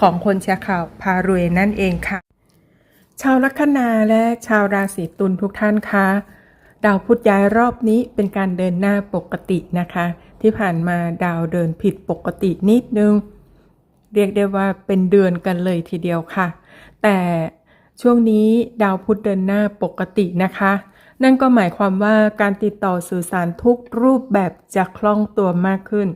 ของคนแชร์ข่าวพารวยนั่นเองค่ะ ชาวลัคนาและชาวราศีตุลทุกท่านคะดาวพุธย้ายรอบนี้เป็นการเดินหน้าปกตินะคะ ที่ผ่านมาดาวเดินผิดปกตินิดนึง เรียกได้ว่าเป็นเดือนกันเลยทีเดียวค่ะ แต่ช่วงนี้ดาวพุธเดินหน้าปกตินะคะ นั่นก็หมายความว่าการติดต่อสื่อสารทุกรูปแบบจะคล่องตัวมากขึ้น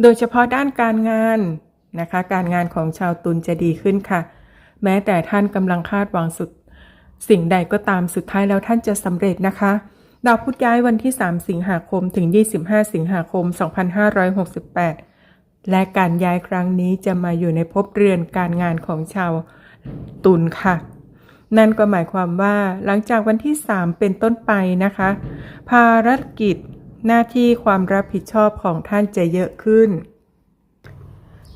โดยเฉพาะด้านการงาน นะคะ การงานของชาวตุลจะดีขึ้นค่ะ แม้แต่ท่านกำลังคาดหวังสุด สิ่งใดก็ตามสุดท้ายแล้วท่านจะสำเร็จนะคะดาวพุธย้ายวันที่ 3 สิงหาคมถึง 25 สิงหาคม 2568 และการย้ายครั้งนี้จะมาอยู่ในภพเรือนการงานของชาวตุลค่ะ นั่นก็หมายความว่าหลังจากวันที่ 3 เป็นต้นไปนะคะ ภารกิจหน้าที่ความรับผิดชอบของท่านจะเยอะขึ้น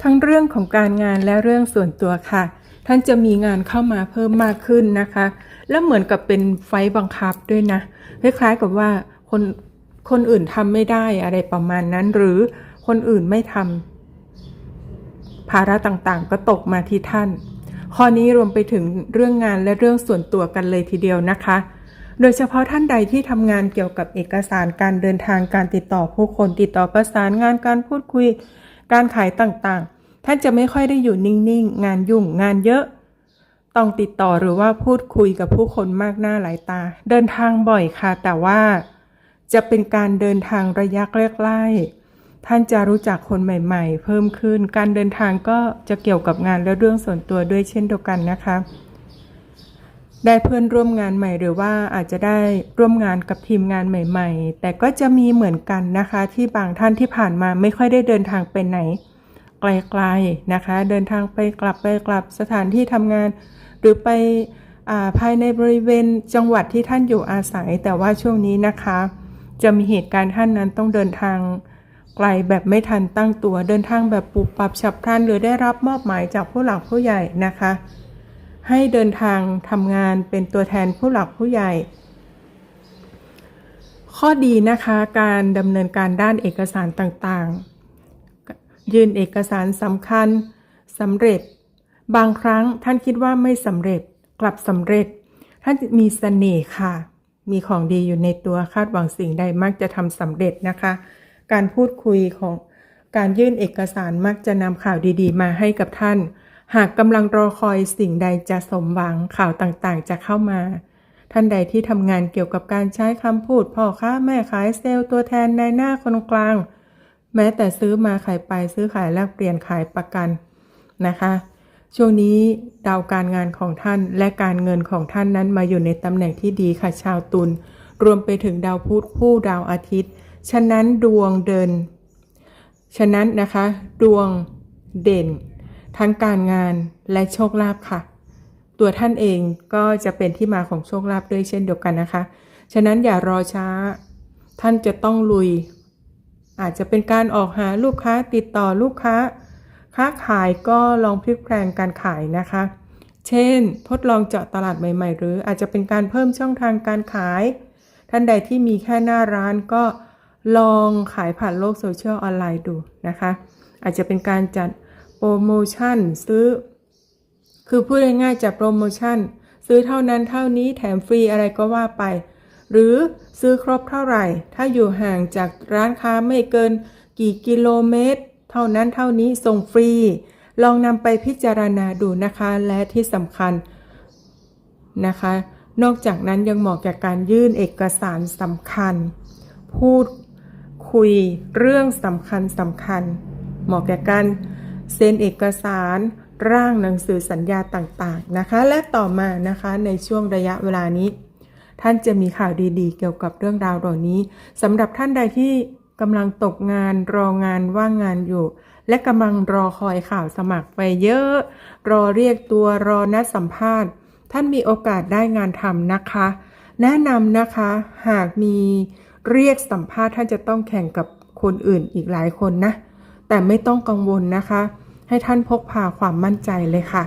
ทั้งเรื่องของการงานและเรื่องส่วนตัวค่ะ ท่านจะมีงานเข้ามาเพิ่มมากขึ้นนะคะ แล้วเหมือนกับเป็นไฟต์บังคับด้วยนะ คล้ายๆกับว่าคนคนอื่นทำไม่ได้อะไรประมาณนั้น หรือคนอื่นไม่ทำภาระต่างๆ ก็ตกมาที่ท่าน ข้อนี้รวมไปถึงเรื่องงานและเรื่องส่วนตัวกันเลยทีเดียวนะคะ โดยเฉพาะท่านใดที่ทำงานเกี่ยวกับเอกสารการเดินทางการติดต่อผู้คนติดต่อประสานงานการพูดคุย การขายต่างๆ ท่านจะไม่ค่อยได้อยู่นิ่งๆ งานยุ่งงานเยอะ ต้องติดต่อหรือว่าพูดคุยกับผู้คนมากหน้าหลายตา เดินทางบ่อยค่ะ แต่ว่าจะเป็นการเดินทางระยะใกล้ๆท่านจะรู้จักคนใหม่ ๆ เพิ่มขึ้น การเดินทางก็จะเกี่ยวกับงานและเรื่องส่วนตัวด้วยเช่นเดียวกันนะคะ ได้เพื่อนร่วมงานใหม่หรือว่าอาจจะได้ร่วมงานกับทีมงานใหม่ ๆ แต่ก็จะมีเหมือนกันนะคะ ที่บางท่านที่ผ่านมาไม่ค่อยได้เดินทางไปไหน ไกลๆนะคะ เดินทางไปกลับไปกลับสถานที่ทำงาน หรือไปอาภายในบริเวณจังหวัดที่ท่านอยู่อาศัย แต่ว่าช่วงนี้นะคะ จะมีเหตุการณ์ท่านนั้นต้องเดินทางไกลแบบไม่ทันตั้งตัวเดินทางแบบปุบปับฉับพลันหรือได้รับมอบหมายจากผู้หลักผู้ใหญ่นะคะ ให้เดินทางทำงานเป็นตัวแทนผู้หลักผู้ใหญ่ ข้อดีนะคะการดำเนินการด้านเอกสารต่างๆ ยื่นเอกสารสำคัญสำเร็จ บางครั้งท่านคิดว่าไม่สำเร็จกลับสำเร็จ ท่านมีเสน่ห์ค่ะ มีของดีอยู่ในตัวคาดหวังสิ่งใดมักจะทำสำเร็จนะคะ การพูดคุยของการยื่นเอกสารมักจะนำข่าวดีๆ มาให้กับท่าน หากกำลังรอคอยสิ่งใดจะสมหวังข่าวต่างๆ จะเข้ามา ท่านใดที่ทำงานเกี่ยวกับการใช้คำพูดพ่อค้าแม่ขายเซลล์ตัวแทนในหน้าคนกลาง แม้แต่ซื้อมาขายไปซื้อขายแลกเปลี่ยนขายประกันนะคะ ช่วงนี้ดาวการงานของท่านและการเงินของท่านนั้นมาอยู่ในตำแหน่งที่ดีค่ะชาวตุลรวมไปถึงดาวพุธคู่ดาวอาทิตย์ ฉะนั้นดวงเดิน ฉะนั้นนะคะ ดวงเด่น ทั้งการงานและโชคลาภค่ะ ตัวท่านเองก็จะเป็นที่มาของโชคลาภด้วยเช่นเดียวกันนะคะ ฉะนั้นอย่ารอช้า ท่านจะต้องลุย อาจจะเป็นการออกหาลูกค้าติดต่อลูกค้า ค้าขายก็ลองพลิกแปลงการขายนะคะ เช่น ทดลองเจาะตลาดใหม่ ๆ หรืออาจจะเป็นการเพิ่มช่องทางการขาย ท่านใดที่มีแค่หน้าร้านก็ลองขายผ่านโลกโซเชียลออนไลน์ดูนะคะ อาจจะเป็นการจัด โปรโมชั่นซื้อ คือพูดง่ายๆจัดโปรโมชั่น ซื้อเท่านั้นเท่านี้แถมฟรีอะไรก็ว่าไป หรือซื้อครบเท่าไหร่ ถ้าอยู่ห่างจากร้านค้าไม่เกินกี่กิโลเมตร เท่านั้นเท่านี้ส่งฟรี ลองนำไปพิจารณาดูนะคะ และที่สำคัญนะคะ นอกจากนั้นยังเหมาะแก่การยื่นเอกสารสำคัญ พูดคุยเรื่องสำคัญสำคัญ เหมาะแก่การ เซ็นเอกสารร่างหนังสือสัญญาต่างๆนะคะ และต่อมานะคะในช่วงระยะเวลานี้ ท่านจะมีข่าวดีๆ เกี่ยวกับเรื่องราวเหล่านี้สำหรับท่านใดที่กำลังตกงานรองานว่างงานอยู่ และกำลังรอคอยข่าวสมัครไปเยอะ รอเรียกตัวรอนัดสัมภาษณ์ ท่านมีโอกาสได้งานทำนะคะ แนะนำนะคะหากมีเรียกสัมภาษณ์ท่านจะต้องแข่งกับคนอื่นอีกหลายคนนะ แต่ไม่ต้องกังวลนะคะ ให้ท่านพกพาความมั่นใจเลยค่ะ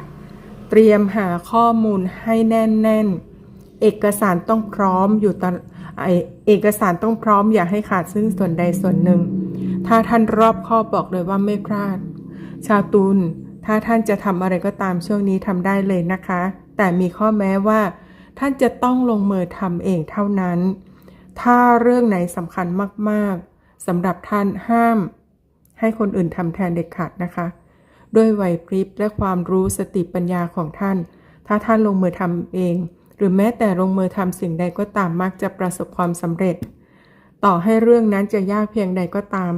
เตรียมหาข้อมูลให้แน่น ๆ เอกสารต้องพร้อมอยู่ตลไอเอกสารต้องพร้อมอย่าให้ขาดซึ่งส่วนใดส่วนหนึ่ง ถ้าท่านรอบคอบบอกเลยว่าไม่พลาด ชาวตุลถ้าท่านจะทำอะไรก็ตามช่วงนี้ทำได้เลยนะคะ แต่มีข้อแม้ว่า ท่านจะต้องลงมือทำเองเท่านั้น ถ้าเรื่องไหนสำคัญมากๆสำหรับท่านห้าม ให้คนอื่นทำแทนเด็ดขาดนะคะ ด้วยไหวพริบและความรู้สติปัญญาของท่าน ถ้าท่านลงมือทำเอง หรือแม้แต่ลงมือทำสิ่งใดก็ตามมักจะประสบความสำเร็จ ต่อให้เรื่องนั้นจะยากเพียงใดก็ตาม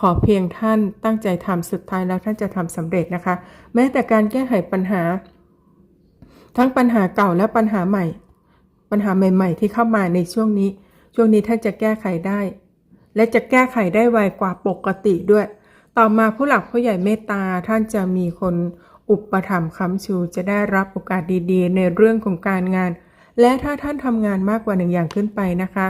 ขอเพียงท่านตั้งใจทำสุดท้ายแล้วท่านจะทำสำเร็จนะคะ แม้แต่การแก้ไขปัญหา ทั้งปัญหาเก่าและปัญหาใหม่ ปัญหาใหม่ ๆ ที่เข้ามาในช่วงนี้ ช่วงนี้ท่านจะแก้ไขได้และจะแก้ไขได้ไวกว่าปกติด้วย ต่อมาผู้หลักผู้ใหญ่เมตตาท่านจะมีคนอุปถัมภ์ค้ำชูจะได้รับโอกาสดีๆ ในเรื่องของการงาน และถ้าท่านทำงานมากกว่าหนึ่งอย่างขึ้นไปนะคะ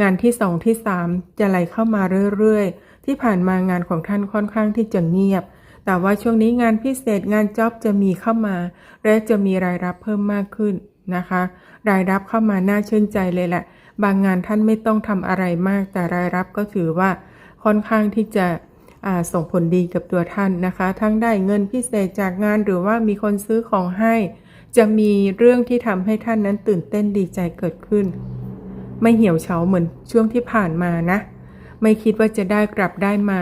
งานที่สองที่สามจะไหลเข้ามาเรื่อยๆ ที่ผ่านมางานของท่านค่อนข้างที่จะเงียบ แต่ว่าช่วงนี้งานพิเศษงานจ็อบจะมีเข้ามา และจะมีรายรับเพิ่มมากขึ้นนะคะ รายรับเข้ามาน่าชื่นใจเลยแหละ บางงานท่านไม่ต้องทำอะไรมาก แต่รายรับก็ถือว่าค่อนข้างที่จะ ส่งผลดีกับตัวท่านนะคะ ทั้งได้เงินพิเศษจากงานหรือว่ามีคนซื้อของให้ จะมีเรื่องที่ทำให้ท่านนั้นตื่นเต้นดีใจเกิดขึ้น ไม่เหี่ยวเฉาเหมือนช่วงที่ผ่านมานะ ไม่คิดว่าจะได้กลับได้มา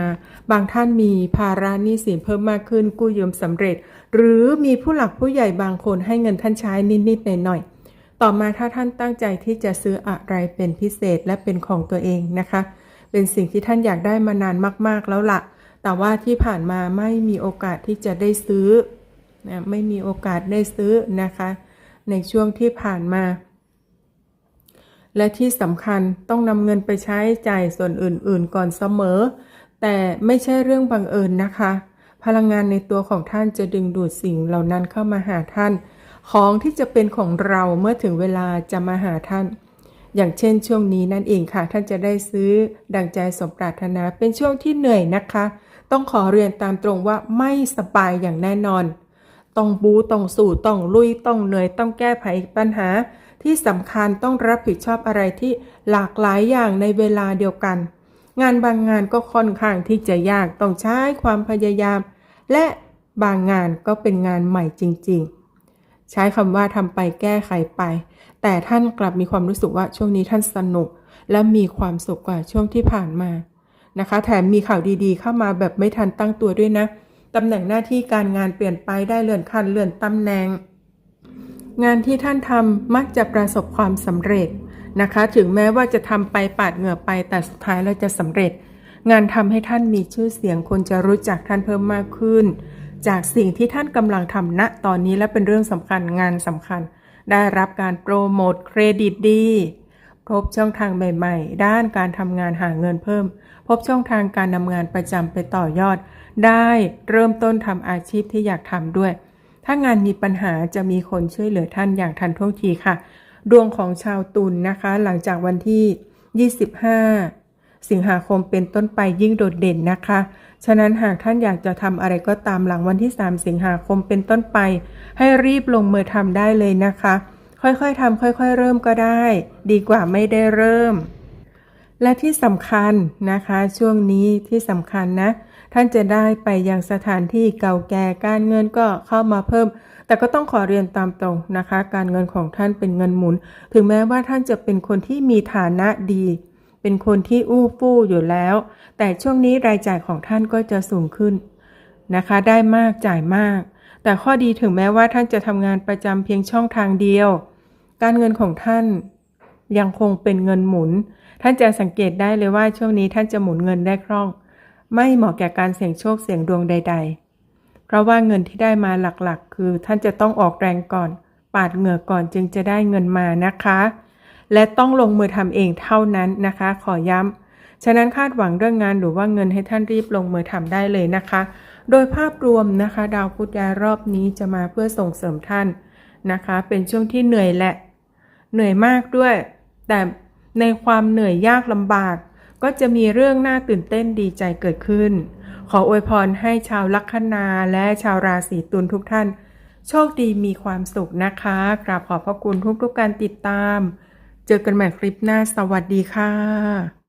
บางท่านมีภาระหนี้สินเพิ่มมากขึ้นกู้ยืมสำเร็จ หรือมีผู้หลักผู้ใหญ่บางคนให้เงินท่านใช้นิดๆหน่อยๆต่อมาถ้าท่านตั้งใจที่จะซื้ออะไรเป็นพิเศษและเป็นของตัวเองนะคะ เป็นสิ่งที่ท่านอยากได้มานานมากๆแล้วล่ะ แต่ว่าที่ผ่านมาไม่มีโอกาสที่จะได้ซื้อนะไม่มีโอกาสได้ซื้อนะคะ ในช่วงที่ผ่านมา และที่สำคัญต้องนำเงินไปใช้จ่ายส่วนอื่น ๆ ก่อนเสมอ แต่ไม่ใช่เรื่องบังเอิญนะคะ พลังงานในตัวของท่านจะดึงดูดสิ่งเหล่านั้นเข้ามาหาท่าน ของที่จะเป็นของเราเมื่อถึงเวลาจะมาหาท่านอย่างเช่นช่วงนี้นั่นเองค่ะ ท่านจะได้ซื้อดังใจสมปรารถนาเป็นช่วงที่เหนื่อยนะคะ ต้องขอเรียนตามตรงว่าไม่สบายอย่างแน่นอน ต้องบูต้องสู้ต้องลุยต้องเหนื่อยต้องแก้ไขปัญหา ที่สำคัญต้องรับผิดชอบอะไรที่หลากหลายอย่างในเวลาเดียวกัน งานบางงานก็ค่อนข้างที่จะยากต้องใช้ความพยายาม และบางงานก็เป็นงานใหม่จริง ๆ ใช้คำว่าทำไปแก้ไขไป แต่ท่านกลับมีความรู้สึกว่าช่วงนี้ท่านสนุก และมีความสุขกว่าช่วงที่ผ่านมา นะคะ แถมมีข่าวดีๆ เข้ามาแบบไม่ทันตั้งตัวด้วยนะตำแหน่งหน้าที่การงานเปลี่ยนไปได้เลื่อนขั้นเลื่อนตำแหน่ง งานที่ท่านทำมักจะประสบความสำเร็จนะคะ ถึงแม้ว่าจะทำไปปาดเหงื่อไปแต่สุดท้ายแล้วจะสำเร็จ งานทำให้ท่านมีชื่อเสียงคนจะรู้จักท่านเพิ่มมากขึ้น จากสิ่งที่ท่านกำลังทำณตอนนี้และเป็นเรื่องสำคัญงานสำคัญ ได้รับการโปรโมทเครดิตดี พบช่องทางใหม่ๆ ด้านการทำงานหาเงินเพิ่ม พบช่องทางการนำงานประจำไปต่อยอด ได้เริ่มต้นทำอาชีพที่อยากทำด้วย ถ้างานมีปัญหาจะมีคนช่วยเหลือท่านอย่างทันท่วงทีค่ะ ดวงของชาวตุลนนะคะ หลังจากวันที่ 25 สิงหาคมเป็นต้นไปยิ่งโดดเด่นนะคะ ฉะนั้นหากท่านอยากจะทำอะไรก็ตามหลังวันที่ 3 สิงหาคมเป็นต้นไป ให้รีบลงมือทำได้เลยนะคะ ค่อยๆทำค่อยๆ เริ่มก็ได้ ดีกว่าไม่ได้เริ่ม และที่สำคัญนะคะ ช่วงนี้ที่สำคัญนะ ท่านจะได้ไปยังสถานที่เก่าแก่การเงินก็เข้ามาเพิ่ม แต่ก็ต้องขอเรียนตามตรงนะคะ การเงินของท่านเป็นเงินหมุน ถึงแม้ว่าท่านจะเป็นคนที่มีฐานะดี เป็นคนที่อู้ฟู่อยู่แล้ว แต่ช่วงนี้รายจ่ายของท่านก็จะสูงขึ้นนะคะ ได้มากจ่ายมาก แต่ข้อดีถึงแม้ว่าท่านจะทำงานประจำเพียงช่องทางเดียว การเงินของท่านยังคงเป็นเงินหมุน ท่านจะสังเกตได้เลยว่าช่วงนี้ท่านจะหมุนเงินได้คล่อง ไม่เหมาะแก่การเสี่ยงโชคเสี่ยงดวงใด ๆ เพราะว่าเงินที่ได้มาหลักๆ คือท่านจะต้องออกแรงก่อน ปาดเหงื่อก่อนจึงจะได้เงินมานะคะ และต้องลงมือทำเองเท่านั้นนะคะ ขอย้ำฉะนั้นคาดหวังเรื่องงานหรือว่าเงินให้ท่านรีบลงมือทำได้เลยนะคะ โดยภาพรวมนะคะ ดาวพุธย้ายรอบนี้จะมาเพื่อส่งเสริมท่านนะคะ เป็นช่วงที่เหนื่อยแหละ เหนื่อยมากด้วย แต่ในความเหนื่อยยากลำบาก ก็จะมีเรื่องน่าตื่นเต้นดีใจเกิดขึ้น ขออวยพรให้ชาวลัคนาและชาวราศีตุลทุกท่าน โชคดีมีความสุขนะคะกราบขอบพระคุณทุกๆการติดตาม เจอกันใหม่คลิปหน้าสวัสดีค่ะ